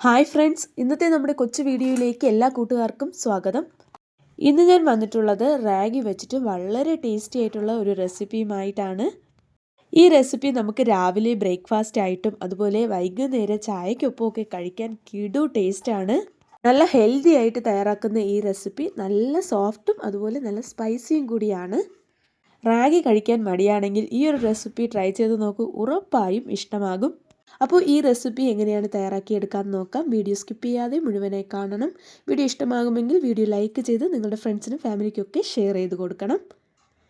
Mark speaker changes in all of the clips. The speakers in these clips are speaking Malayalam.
Speaker 1: ഹായ് ഫ്രണ്ട്സ് ഇന്നത്തെ നമ്മുടെ കൊച്ചു വീഡിയോയിലേക്ക് എല്ലാ കൂട്ടുകാർക്കും സ്വാഗതം. ഇന്ന് ഞാൻ വന്നിട്ടുള്ളത് റാഗി വെച്ചിട്ട് വളരെ ടേസ്റ്റി ആയിട്ടുള്ള ഒരു റെസിപ്പിയുമായിട്ടാണ്. ഈ റെസിപ്പി നമുക്ക് രാവിലെ ബ്രേക്ക്ഫാസ്റ്റ് ആയിട്ടും അതുപോലെ വൈകുന്നേരം ചായക്കൊപ്പമൊക്കെ കഴിക്കാൻ കിടു ടേസ്റ്റാണ് നല്ല ഹെൽത്തി ആയിട്ട് തയ്യാറാക്കുന്ന ഈ റെസിപ്പി നല്ല സോഫ്റ്റും അതുപോലെ നല്ല സ്പൈസിയും കൂടിയാണ്. റാഗി കഴിക്കാൻ മടിയാണെങ്കിൽ ഈ ഒരു റെസിപ്പി ട്രൈ ചെയ്ത് നോക്കൂ ഉറപ്പായും ഇഷ്ടമാകും. അപ്പോൾ ഈ റെസിപ്പി എങ്ങനെയാണ് തയ്യാറാക്കിയെടുക്കാൻ നോക്കാം. വീഡിയോ സ്കിപ്പ് ചെയ്യാതെ മുഴുവനായി കാണണം. വീഡിയോ ഇഷ്ടമാകുമെങ്കിൽ വീഡിയോ ലൈക്ക് ചെയ്ത് നിങ്ങളുടെ ഫ്രണ്ട്സിനും ഫാമിലിക്കൊക്കെ ഷെയർ ചെയ്ത് കൊടുക്കണം.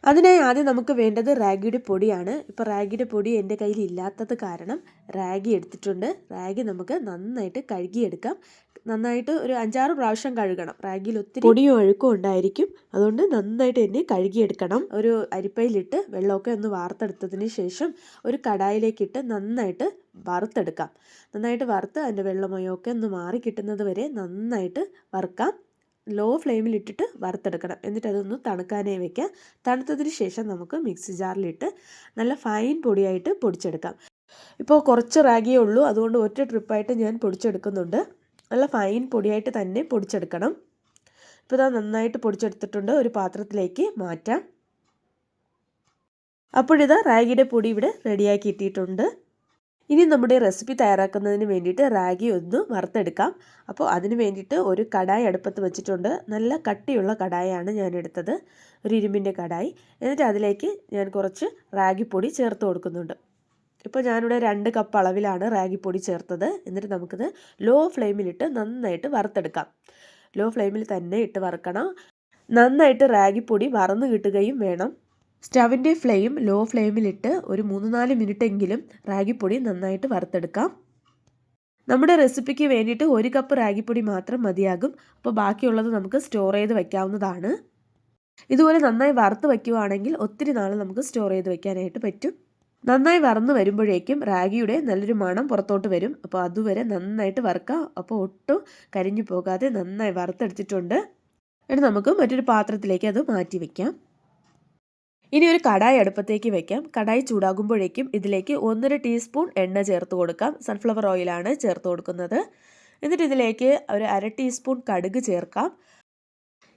Speaker 1: അതിനായി ആദ്യം നമുക്ക് വേണ്ടത് റാഗിയുടെ പൊടിയാണ്. ഇപ്പോൾ റാഗിയുടെ പൊടി എന്റെ കയ്യിൽ ഇല്ലാത്തത് കാരണം റാഗി എടുത്തിട്ടുണ്ട്. റാഗി നമുക്ക് നന്നായിട്ട് കഴുകിയെടുക്കാം. നന്നായിട്ട് ഒരു അഞ്ചാറ് പ്രാവശ്യം കഴുകണം. റാഗിയിൽ ഒത്തിരി പൊടിയും അഴുക്കും ഉണ്ടായിരിക്കും. അതുകൊണ്ട് നന്നായിട്ട് തന്നെ കഴുകിയെടുക്കണം. ഒരു അരിപ്പയിലിട്ട് വെള്ളമൊക്കെ ഒന്ന് വാർത്തെടുത്തതിന് ശേഷം ഒരു കടായിലേക്കിട്ട് നന്നായിട്ട് വറുത്തെടുക്കാം. നന്നായിട്ട് വറുത്ത് അതിന്റെ വെള്ളമയമൊക്കെ ഒന്ന് മാറി കിട്ടുന്നത് വരെ നന്നായിട്ട് വറുക്കാം. ലോ ഫ്ലെയിമിൽ ഇട്ടിട്ട് വറുത്തെടുക്കണം. എന്നിട്ട് അതൊന്ന് തണുക്കാനേ വെക്കാം തണുത്തതിന് ശേഷം നമുക്ക് മിക്സി ജാറിലിട്ട് നല്ല ഫൈൻ പൊടിയായിട്ട് പൊടിച്ചെടുക്കാം. ഇപ്പോൾ കുറച്ച് റാഗിയേ ഉള്ളൂ. അതുകൊണ്ട് ഒറ്റ ട്രിപ്പായിട്ട് ഞാൻ പൊടിച്ചെടുക്കുന്നുണ്ട്. നല്ല ഫൈൻ പൊടിയായിട്ട് തന്നെ പൊടിച്ചെടുക്കണം. ഇപ്പോൾ ഇതാ നന്നായിട്ട് പൊടിച്ചെടുത്തിട്ടുണ്ട്. ഒരു പാത്രത്തിലേക്ക് മാറ്റാം. അപ്പോഴിതാ റാഗിയുടെ പൊടി ഇവിടെ റെഡിയാക്കി ഇട്ടിട്ടുണ്ട്. ഇനി നമ്മുടെ റെസിപ്പി തയ്യാറാക്കുന്നതിന് വേണ്ടിയിട്ട് റാഗി ഒന്ന് വറുത്തെടുക്കാം. അപ്പോൾ അതിന് വേണ്ടിയിട്ട് ഒരു കടായി അടുപ്പത്ത് വെച്ചിട്ടുണ്ട്. നല്ല കട്ടിയുള്ള കടായാണ് ഞാൻ എടുത്തത്. ഒരു ഇരുമ്പിന്റെ കടായി. എന്നിട്ട് അതിലേക്ക് ഞാൻ കുറച്ച് റാഗിപ്പൊടി ചേർത്ത് കൊടുക്കുന്നുണ്ട്. ഇപ്പോൾ ഞാനിവിടെ രണ്ട് കപ്പ് അളവിലാണ് റാഗിപ്പൊടി ചേർത്തത്. എന്നിട്ട് നമുക്കിത് ലോ ഫ്ലെയിമിലിട്ട് നന്നായിട്ട് വറുത്തെടുക്കാം. ലോ ഫ്ലെയിമിൽ തന്നെ ഇട്ട് വറുക്കണം. നന്നായിട്ട് റാഗിപ്പൊടി വറന്ന് കിട്ടുകയും വേണം. സ്റ്റവിന്റെ ഫ്ലെയിം ലോ ഫ്ലെയിമിലിട്ട് ഒരു മൂന്ന് നാല് മിനിറ്റെങ്കിലും റാഗിപ്പൊടി നന്നായിട്ട് വറുത്തെടുക്കാം. നമ്മുടെ റെസിപ്പിക്ക് വേണ്ടിയിട്ട് ഒരു കപ്പ് റാഗിപ്പൊടി മാത്രം മതിയാകും. അപ്പോൾ ബാക്കിയുള്ളത് നമുക്ക് സ്റ്റോർ ചെയ്ത് വയ്ക്കാവുന്നതാണ് ഇതുപോലെ നന്നായി വറുത്ത് വയ്ക്കുവാണെങ്കിൽ ഒത്തിരി നാൾ നമുക്ക് സ്റ്റോർ ചെയ്ത് വയ്ക്കാനായിട്ട് പറ്റും. നന്നായി വറന്ന് വരുമ്പോഴേക്കും റാഗിയുടെ നല്ലൊരു മണം പുറത്തോട്ട് വരും. അപ്പോൾ അതുവരെ നന്നായിട്ട് വറുക്കാം. അപ്പോൾ ഒട്ടും കരിഞ്ഞു പോകാതെ നന്നായി വറുത്തെടുത്തിട്ടുണ്ട്. എന്നിട്ട് നമുക്ക് മറ്റൊരു പാത്രത്തിലേക്ക് അത് മാറ്റി വയ്ക്കാം ഇനി ഒരു കടായി അടുപ്പത്തേക്ക് വെക്കാം. കടായി ചൂടാകുമ്പോഴേക്കും ഇതിലേക്ക് ഒന്നര ടീസ്പൂൺ എണ്ണ ചേർത്ത് കൊടുക്കാം. സൺഫ്ലവർ ഓയിലാണ് ചേർത്ത് കൊടുക്കുന്നത്. എന്നിട്ട് ഇതിലേക്ക് ഒരു അര ടീസ്പൂൺ കടുക് ചേർക്കാം.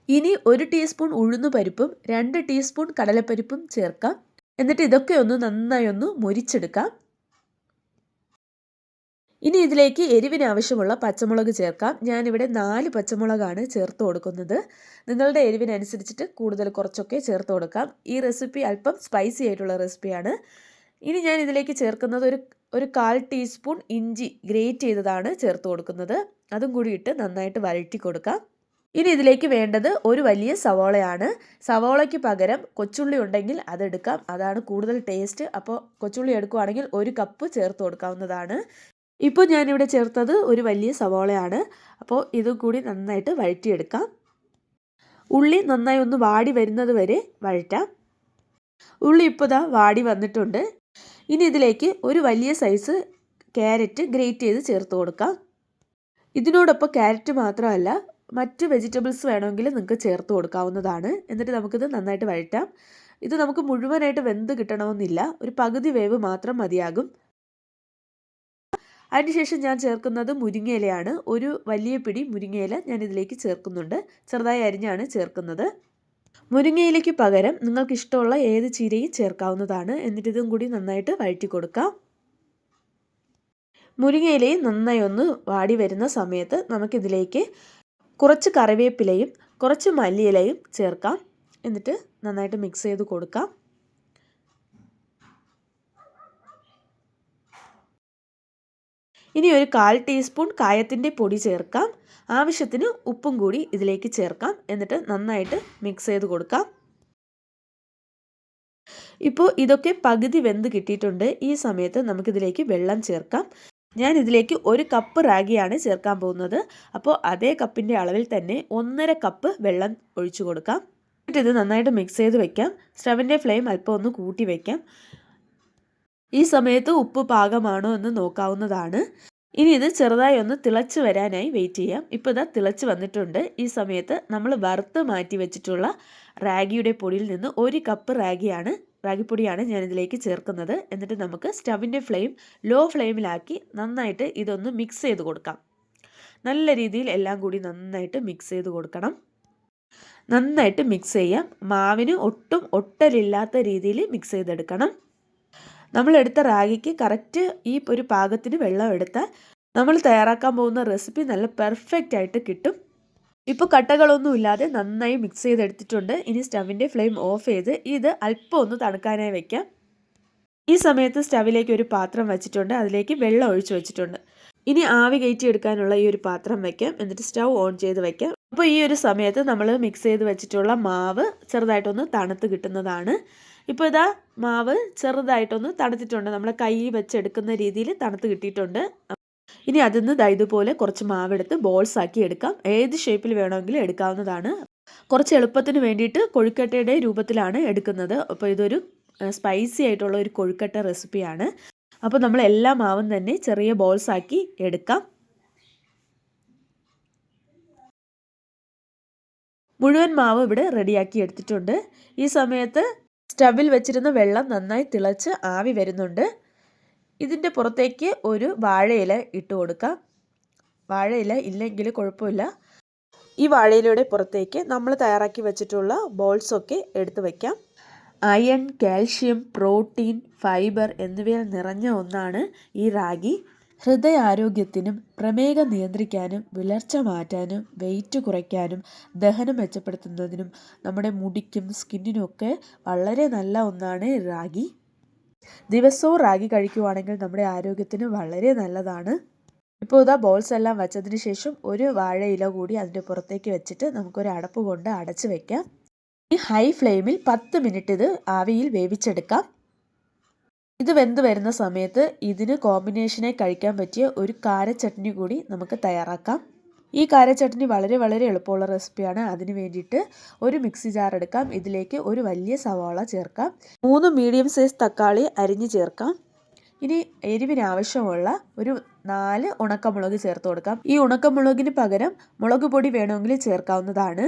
Speaker 1: ഇനി ഒരു ടീസ്പൂൺ ഉഴുന്നുപരിപ്പും രണ്ട് ടീസ്പൂൺ കടലപ്പരിപ്പും ചേർക്കാം. എന്നിട്ട് ഇതൊക്കെ ഒന്ന് നന്നായി ഒന്ന് മുരിച്ചെടുക്കാം. ഇനി ഇതിലേക്ക് എരിവിന് ആവശ്യമുള്ള പച്ചമുളക് ചേർക്കാം. ഞാനിവിടെ നാല് പച്ചമുളകാണ് ചേർത്ത് കൊടുക്കുന്നത്. നിങ്ങളുടെ എരിവിനനുസരിച്ചിട്ട് കൂടുതൽ കുറച്ചൊക്കെ ചേർത്ത് കൊടുക്കാം. ഈ റെസിപ്പി അല്പം സ്പൈസി ആയിട്ടുള്ള റെസിപ്പിയാണ്. ഇനി ഞാൻ ഇതിലേക്ക് ചേർക്കുന്നത് ഒരു ഒരു കാൽ ടീസ്പൂൺ ഇഞ്ചി ഗ്രേറ്റ് ചെയ്തതാണ് ചേർത്ത് കൊടുക്കുന്നത്. അതും കൂടി ഇട്ട് നന്നായിട്ട് വരട്ടി കൊടുക്കാം. ഇനി ഇതിലേക്ക് വേണ്ടത് ഒരു വലിയ സവോളയാണ്. സവോളയ്ക്ക് പകരം കൊച്ചുള്ളി ഉണ്ടെങ്കിൽ അതെടുക്കാം. അതാണ് കൂടുതൽ ടേസ്റ്റ്. അപ്പോൾ കൊച്ചുള്ളി എടുക്കുവാണെങ്കിൽ ഒരു കപ്പ് ചേർത്ത് കൊടുക്കാവുന്നതാണ്. ഇപ്പോൾ ഞാനിവിടെ ചേർത്തത് ഒരു വലിയ സവോളയാണ്. അപ്പോൾ ഇതും കൂടി നന്നായിട്ട് വഴറ്റിയെടുക്കാം. ഉള്ളി നന്നായി ഒന്ന് വാടി വരുന്നത് വരെ വഴറ്റാം. ഉള്ളി ഇപ്പോൾ ദാ വാടി വന്നിട്ടുണ്ട്. ഇനി ഇതിലേക്ക് ഒരു വലിയ സൈസ് ക്യാരറ്റ് ഗ്രേറ്റ് ചെയ്ത് ചേർത്ത് കൊടുക്കാം. ഇതിനോടൊപ്പം ക്യാരറ്റ് മാത്രമല്ല മറ്റ് വെജിറ്റബിൾസ് വേണമെങ്കിൽ നിങ്ങൾക്ക് ചേർത്ത് കൊടുക്കാവുന്നതാണ്. എന്നിട്ട് നമുക്കിത് നന്നായിട്ട് വഴറ്റാം. ഇത് നമുക്ക് മുഴുവനായിട്ട് വെന്ത് കിട്ടണമെന്നില്ല. ഒരു പകുതി വേവ് മാത്രം മതിയാകും. അതിനുശേഷം ഞാൻ ചേർക്കുന്നത് മുരിങ്ങയിലയാണ്. ഒരു വലിയ പിടി മുരിങ്ങയില ഞാൻ ഇതിലേക്ക് ചേർക്കുന്നുണ്ട്. ചെറുതായി അരിഞ്ഞാണ് ചേർക്കുന്നത്. മുരിങ്ങയിലയ്ക്ക് പകരം നിങ്ങൾക്ക് ഇഷ്ടമുള്ള ഏത് ചീരയും ചേർക്കാവുന്നതാണ്. എന്നിട്ട് ഇതും കൂടി നന്നായിട്ട് വഴറ്റി കൊടുക്കാം. മുരിങ്ങയിലയും നന്നായി ഒന്ന് വാടി വരുന്ന സമയത്ത് നമുക്കിതിലേക്ക് കുറച്ച് കറിവേപ്പിലയും കുറച്ച് മല്ലിയിലയും ചേർക്കാം. എന്നിട്ട് നന്നായിട്ട് മിക്സ് ചെയ്ത് കൊടുക്കാം. ഇനി ഒരു കാൽ ടീസ്പൂൺ കായത്തിന്റെ പൊടി ചേർക്കാം. ആവശ്യത്തിന് ഉപ്പും കൂടി ഇതിലേക്ക് ചേർക്കാം. എന്നിട്ട് നന്നായിട്ട് മിക്സ് ചെയ്ത് കൊടുക്കാം. ഇപ്പോൾ ഇതൊക്കെ പകുതി വെന്ത് കിട്ടിയിട്ടുണ്ട്. ഈ സമയത്ത് നമുക്കിതിലേക്ക് വെള്ളം ചേർക്കാം. ഞാൻ ഇതിലേക്ക് ഒരു കപ്പ് റാഗിയാണ് ചേർക്കാൻ പോകുന്നത്. അപ്പോൾ അതേ കപ്പിന്റെ അളവിൽ തന്നെ ഒന്നര കപ്പ് വെള്ളം ഒഴിച്ചു കൊടുക്കാം. എന്നിട്ട് ഇത് നന്നായിട്ട് മിക്സ് ചെയ്ത് വെക്കാം. സ്റ്റവിന്റെ ഫ്ലെയിം അല്പം ഒന്ന് കൂട്ടി വെക്കാം. ഈ സമയത്ത് ഉപ്പ് പാകമാണോ എന്ന് നോക്കാവുന്നതാണ്. ഇനി ഇത് ചെറുതായി ഒന്ന് തിളച്ച് വരാനായി വെയിറ്റ് ചെയ്യാം. ഇപ്പോൾ ഇതാ തിളച്ച് വന്നിട്ടുണ്ട്. ഈ സമയത്ത് നമ്മൾ വറുത്ത് മാറ്റി വെച്ചിട്ടുള്ള റാഗിയുടെ പൊടിയിൽ നിന്ന് ഒരു കപ്പ് റാഗിയാണ് റാഗിപ്പൊടിയാണ് ഞാനിതിലേക്ക് ചേർക്കുന്നത്. എന്നിട്ട് നമുക്ക് സ്റ്റവിന്റെ ഫ്ലെയിം ലോ ഫ്ലെയിമിലാക്കി നന്നായിട്ട് ഇതൊന്ന് മിക്സ് ചെയ്ത് കൊടുക്കാം. നല്ല രീതിയിൽ എല്ലാം കൂടി നന്നായിട്ട് മിക്സ് ചെയ്ത് കൊടുക്കണം. നന്നായിട്ട് മിക്സ് ചെയ്യാം. മാവിന് ഒട്ടും ഒട്ടലില്ലാത്ത രീതിയിൽ മിക്സ് ചെയ്തെടുക്കണം. നമ്മളെടുത്ത റാഗിക്ക് കറക്റ്റ് ഈ ഒരു പാകത്തിന് വെള്ളം എടുത്താൽ നമ്മൾ തയ്യാറാക്കാൻ പോകുന്ന റെസിപ്പി നല്ല പെർഫെക്റ്റ് ആയിട്ട് കിട്ടും. ഇപ്പോൾ കട്ടകളൊന്നും ഇല്ലാതെ നന്നായി മിക്സ് ചെയ്തെടുത്തിട്ടുണ്ട്. ഇനി സ്റ്റവിന്റെ ഫ്ലെയിം ഓഫ് ചെയ്ത് ഇത് അല്പം ഒന്ന് തണുക്കാനായി വെക്കാം. ഈ സമയത്ത് സ്റ്റവിലേക്ക് ഒരു പാത്രം വെച്ചിട്ടുണ്ട്. അതിലേക്ക് വെള്ളം ഒഴിച്ചു വെച്ചിട്ടുണ്ട്. ഇനി ആവി കയറ്റി എടുക്കാനുള്ള ഈ ഒരു പാത്രം വെക്കാം. എന്നിട്ട് സ്റ്റൗ ഓൺ ചെയ്ത് വെക്കാം. അപ്പോൾ ഈ ഒരു സമയത്ത് നമ്മൾ മിക്സ് ചെയ്ത് വെച്ചിട്ടുള്ള മാവ് ചെറുതായിട്ടൊന്ന് തണുത്ത് കിട്ടുന്നതാണ്. ഇപ്പോൾ ഇതാ മാവ് ചെറുതായിട്ടൊന്ന് തണുത്തിട്ടുണ്ട്. നമ്മൾ കൈ വെച്ചെടുക്കുന്ന രീതിയിൽ തണുത്ത് കിട്ടിയിട്ടുണ്ട്. ഇനി അതിൽ നിന്ന് ഇതുപോലെ കുറച്ച് മാവെടുത്ത് ബോൾസ് ആക്കി എടുക്കാം. ഏത് ഷേപ്പിൽ വേണമെങ്കിലും എടുക്കാവുന്നതാണ്. കുറച്ച് എളുപ്പത്തിന് വേണ്ടിയിട്ട് കൊഴുക്കട്ടയുടെ രൂപത്തിലാണ് എടുക്കുന്നത്. അപ്പോൾ ഇതൊരു സ്പൈസി ആയിട്ടുള്ള ഒരു കൊഴുക്കട്ട റെസിപ്പിയാണ് അപ്പോൾ നമ്മൾ എല്ലാ മാവും തന്നെ ചെറിയ ബോൾസ് ആക്കി എടുക്കാം. മുഴുവൻ മാവ് ഇവിടെ റെഡിയാക്കി എടുത്തിട്ടുണ്ട്. ഈ സമയത്ത് സ്റ്റവിൽ വെച്ചിരുന്ന വെള്ളം നന്നായി തിളച്ച് ആവി വരുന്നുണ്ട്. ഇതിന്റെ പുറത്തേക്ക് ഒരു വാഴയില ഇട്ട് കൊടുക്കാം. വാഴയില ഇല്ലെങ്കിൽ കുഴപ്പമില്ല. ഈ വാഴയിലയുടെ പുറത്തേക്ക് നമ്മൾ തയ്യാറാക്കി വെച്ചിട്ടുള്ള ബോൾസൊക്കെ എടുത്ത് വയ്ക്കാം അയൺ കാൽഷ്യം പ്രോട്ടീൻ ഫൈബർ എന്നിവയിൽ നിറഞ്ഞ ഒന്നാണ് ഈ റാഗി. ഹൃദയാരോഗ്യത്തിനും പ്രമേഹം നിയന്ത്രിക്കാനും വിളർച്ച മാറ്റാനും വെയിറ്റ് കുറയ്ക്കാനും ദഹനം മെച്ചപ്പെടുത്തുന്നതിനും നമ്മുടെ മുടിക്കും സ്കിന്നിനും ഒക്കെ വളരെ നല്ല ഒന്നാണ് റാഗി. ദിവസവും റാഗി കഴിക്കുവാണെങ്കിൽ നമ്മുടെ ആരോഗ്യത്തിന് വളരെ നല്ലതാണ്. ഇപ്പോൾ ഇതാ ബോൾസ് എല്ലാം വെച്ചതിന് ശേഷം ഒരു വാഴയില കൂടി അതിന്റെ പുറത്തേക്ക് വെച്ചിട്ട് നമുക്കൊരു അടപ്പ് കൊണ്ട് അടച്ചു വെക്കാം. ഈ ഹൈ ഫ്ലെയിമിൽ പത്ത് മിനിറ്റ് ഇത് ആവിയിൽ വേവിച്ചെടുക്കാം. ഇത് വെന്ത് വരുന്ന സമയത്ത് ഇതിന് കോമ്പിനേഷനായി കഴിക്കാൻ പറ്റിയ ഒരു കാര ചട്നി കൂടി നമുക്ക് തയ്യാറാക്കാം. ഈ കാരച്ചട്ടിന് വളരെ വളരെ എളുപ്പമുള്ള റെസിപ്പിയാണ്. അതിന് വേണ്ടിയിട്ട് ഒരു മിക്സി ജാർ എടുക്കാം. ഇതിലേക്ക് ഒരു വലിയ സവാള ചേർക്കാം. മൂന്ന് മീഡിയം സൈസ് തക്കാളി അരിഞ്ഞ് ചേർക്കാം. ഇനി എരിവിന് ആവശ്യമുള്ള ഒരു നാല് ഉണക്കമുളക് ചേർത്ത് കൊടുക്കാം. ഈ ഉണക്കമുളകിന് പകരം മുളക് പൊടി വേണമെങ്കിൽ ചേർക്കാവുന്നതാണ്.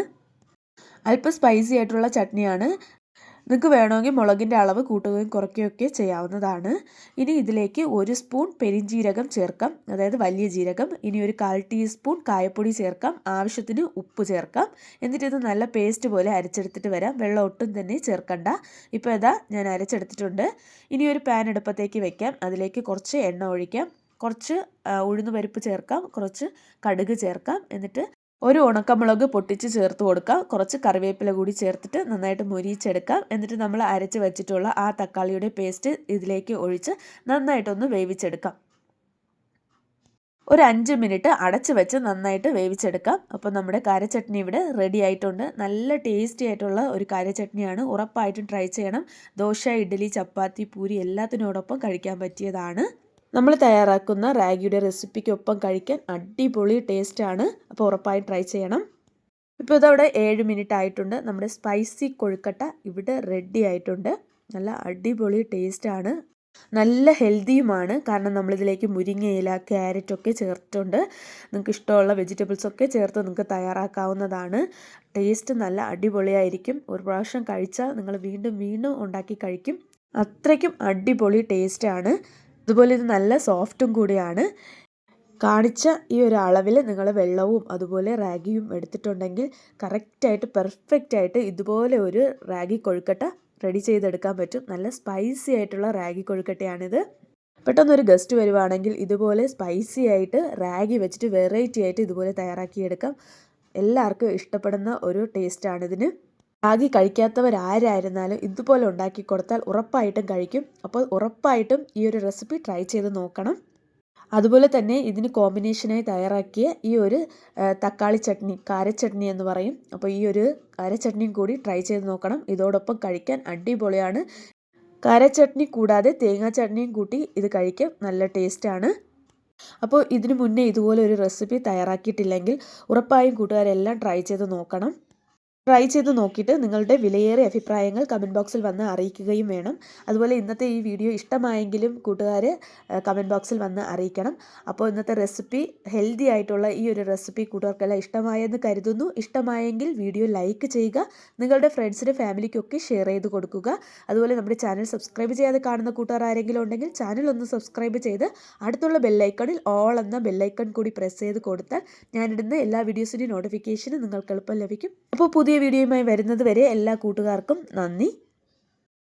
Speaker 1: അല്പം സ്പൈസി ആയിട്ടുള്ള ചട്നിയാണ്. നിങ്ങൾക്ക് വേണമെങ്കിൽ മുളകിന്റെ അളവ് കൂട്ടുകയും കുറയ്ക്കുകയൊക്കെ ചെയ്യാവുന്നതാണ്. ഇനി ഇതിലേക്ക് ഒരു സ്പൂൺ പെരിഞ്ജീരകം ചേർക്കാം. അതായത് വലിയ ജീരകം. ഇനി ഒരു കാൽ ടീസ്പൂൺ കായപ്പൊടി ചേർക്കാം. ആവശ്യത്തിന് ഉപ്പ് ചേർക്കാം. എന്നിട്ട് ഇത് നല്ല പേസ്റ്റ് പോലെ അരച്ചെടുത്തിട്ട് വരാം. വെള്ളം ഒട്ടും തന്നെ ചേർക്കണ്ട. ഇപ്പോൾ ഇതാ ഞാൻ അരച്ചെടുത്തിട്ടുണ്ട്. ഇനി ഒരു പാൻ എടുപ്പത്തേക്ക് വെക്കാം. അതിലേക്ക് കുറച്ച് എണ്ണ ഒഴിക്കാം. കുറച്ച് ഉഴുന്ന് പരിപ്പ് ചേർക്കാം. കുറച്ച് കടുക് ചേർക്കാം. എന്നിട്ട് ഒരു ഉണക്കമുളക് പൊട്ടിച്ച് ചേർത്ത് കൊടുക്കാം. കുറച്ച് കറിവേപ്പില കൂടി ചേർത്തിട്ട് നന്നായിട്ട് മുരിച്ചെടുക്കാം എന്നിട്ട് നമ്മൾ അരച്ച് വെച്ചിട്ടുള്ള ആ തക്കാളിയുടെ പേസ്റ്റ് ഇതിലേക്ക് ഒഴിച്ച് നന്നായിട്ടൊന്ന് വേവിച്ചെടുക്കാം. ഒരു അഞ്ച് മിനിറ്റ് അടച്ച് വെച്ച് നന്നായിട്ട് വേവിച്ചെടുക്കാം. അപ്പോൾ നമ്മുടെ കാരച്ചട്നി ഇവിടെ റെഡി ആയിട്ടുണ്ട്. നല്ല ടേസ്റ്റി ആയിട്ടുള്ള ഒരു കാരച്ചട്നിയാണ്. ഉറപ്പായിട്ടും ട്രൈ ചെയ്യണം. ദോശ ഇഡ്ഡലി ചപ്പാത്തി പൂരി എല്ലാത്തിനോടൊപ്പം കഴിക്കാൻ പറ്റിയതാണ്. നമ്മൾ തയ്യാറാക്കുന്ന റാഗിയുടെ റെസിപ്പിക്കൊപ്പം കഴിക്കാൻ അടിപൊളി ടേസ്റ്റാണ്. അപ്പോൾ ഉറപ്പായി ട്രൈ ചെയ്യണം. ഇപ്പോൾ ഇതവിടെ ഏഴ് മിനിറ്റ് ആയിട്ടുണ്ട്. നമ്മുടെ സ്പൈസി കൊഴുക്കട്ട ഇവിടെ റെഡി ആയിട്ടുണ്ട്. നല്ല അടിപൊളി ടേസ്റ്റാണ്. നല്ല ഹെൽത്തിയുമാണ്. കാരണം നമ്മളിതിലേക്ക് മുരിങ്ങയില ക്യാരറ്റൊക്കെ ചേർത്തിട്ടുണ്ട്. നിങ്ങൾക്ക് ഇഷ്ടമുള്ള വെജിറ്റബിൾസൊക്കെ ചേർത്ത് നിങ്ങൾക്ക് തയ്യാറാക്കാവുന്നതാണ്. ടേസ്റ്റ് നല്ല അടിപൊളിയായിരിക്കും. ഒരു പ്രാവശ്യം കഴിച്ചാൽ നിങ്ങൾ വീണ്ടും വീണ്ടും ഉണ്ടാക്കി കഴിക്കും. അത്രയ്ക്കും അടിപൊളി ടേസ്റ്റാണ്. അതുപോലെ ഇത് നല്ല സോഫ്റ്റും കൂടിയാണ്. കാണിച്ച ഈ ഒരു അളവിൽ നിങ്ങൾ വെള്ളവും അതുപോലെ റാഗിയും എടുത്തിട്ടുണ്ടെങ്കിൽ കറക്റ്റായിട്ട് പെർഫെക്റ്റ് ആയിട്ട് ഇതുപോലെ ഒരു റാഗി കൊഴുക്കട്ട റെഡി ചെയ്തെടുക്കാൻ പറ്റും. നല്ല സ്പൈസി ആയിട്ടുള്ള റാഗി കൊഴുക്കട്ടയാണിത്. പെട്ടെന്നൊരു ഗസ്റ്റ് വരുവാണെങ്കിൽ ഇതുപോലെ സ്പൈസി ആയിട്ട് റാഗി വെച്ചിട്ട് വെറൈറ്റി ആയിട്ട് ഇതുപോലെ തയ്യാറാക്കിയെടുക്കാം. എല്ലാവർക്കും ഇഷ്ടപ്പെടുന്ന ഒരു ടേസ്റ്റാണിതിന് റാഗി കഴിക്കാത്തവരാരായിരുന്നാലും ഇതുപോലെ ഉണ്ടാക്കി കൊടുത്താൽ ഉറപ്പായിട്ടും കഴിക്കും. അപ്പോൾ ഉറപ്പായിട്ടും ഈ ഒരു റെസിപ്പി ട്രൈ ചെയ്ത് നോക്കണം. അതുപോലെ തന്നെ ഇതിന് കോമ്പിനേഷനായി തയ്യാറാക്കിയ ഈ ഒരു തക്കാളി ചട്നി കാരച്ചട്നി എന്ന് പറയും. അപ്പോൾ ഈ ഒരു കാരച്ചട്നിയും കൂടി ട്രൈ ചെയ്ത് നോക്കണം. ഇതോടൊപ്പം കഴിക്കാൻ അടിപൊളിയാണ്. കാരച്ചട്നി കൂടാതെ തേങ്ങാ ചട്നിയും കൂട്ടി ഇത് കഴിക്കാം നല്ല ടേസ്റ്റാണ് അപ്പോൾ ഇതിനു മുന്നേ ഇതുപോലെ ഒരു റെസിപ്പി തയ്യാറാക്കിയിട്ടില്ലെങ്കിൽ ഉറപ്പായും കൂട്ടുകാരെല്ലാം ട്രൈ ചെയ്ത് നോക്കണം. ട്രൈ ചെയ്ത് നോക്കിയിട്ട് നിങ്ങളുടെ വിലയേറിയ അഭിപ്രായങ്ങൾ കമന്റ് ബോക്സിൽ വന്ന് അറിയിക്കുകയും വേണം. അതുപോലെ ഇന്നത്തെ ഈ വീഡിയോ ഇഷ്ടമായെങ്കിലും കൂട്ടുകാർ കമന്റ് ബോക്സിൽ വന്ന് അറിയിക്കണം. അപ്പോൾ ഇന്നത്തെ റെസിപ്പി ഹെൽത്തി ആയിട്ടുള്ള ഈ ഒരു റെസിപ്പി കൂട്ടുകാർക്കെല്ലാം ഇഷ്ടമായെന്ന് കരുതുന്നു. ഇഷ്ടമായെങ്കിൽ വീഡിയോ ലൈക്ക് ചെയ്യുക നിങ്ങളുടെ ഫ്രണ്ട്സിന് ഫാമിലിക്കൊക്കെ ഷെയർ ചെയ്ത് കൊടുക്കുക. അതുപോലെ നമ്മുടെ ചാനൽ സബ്സ്ക്രൈബ് ചെയ്യാതെ കാണുന്ന കൂട്ടുകാർ ആരെങ്കിലും ഉണ്ടെങ്കിൽ ചാനൽ ഒന്ന് സബ്സ്ക്രൈബ് ചെയ്ത് അടുത്തുള്ള ബെല്ലൈക്കണിൽ ഓൾ എന്ന ബെല്ലൈക്കൺ കൂടി പ്രസ് ചെയ്ത് കൊടുത്താൽ ഞാനിടുന്ന എല്ലാ വീഡിയോസിന്റെയും നോട്ടിഫിക്കേഷനും നിങ്ങൾക്ക് എളുപ്പം ലഭിക്കും. അപ്പോൾ പുതിയ വീഡിയോയുമായി വരുന്നത് വരെ എല്ലാ കൂട്ടുകാർക്കും നന്ദി.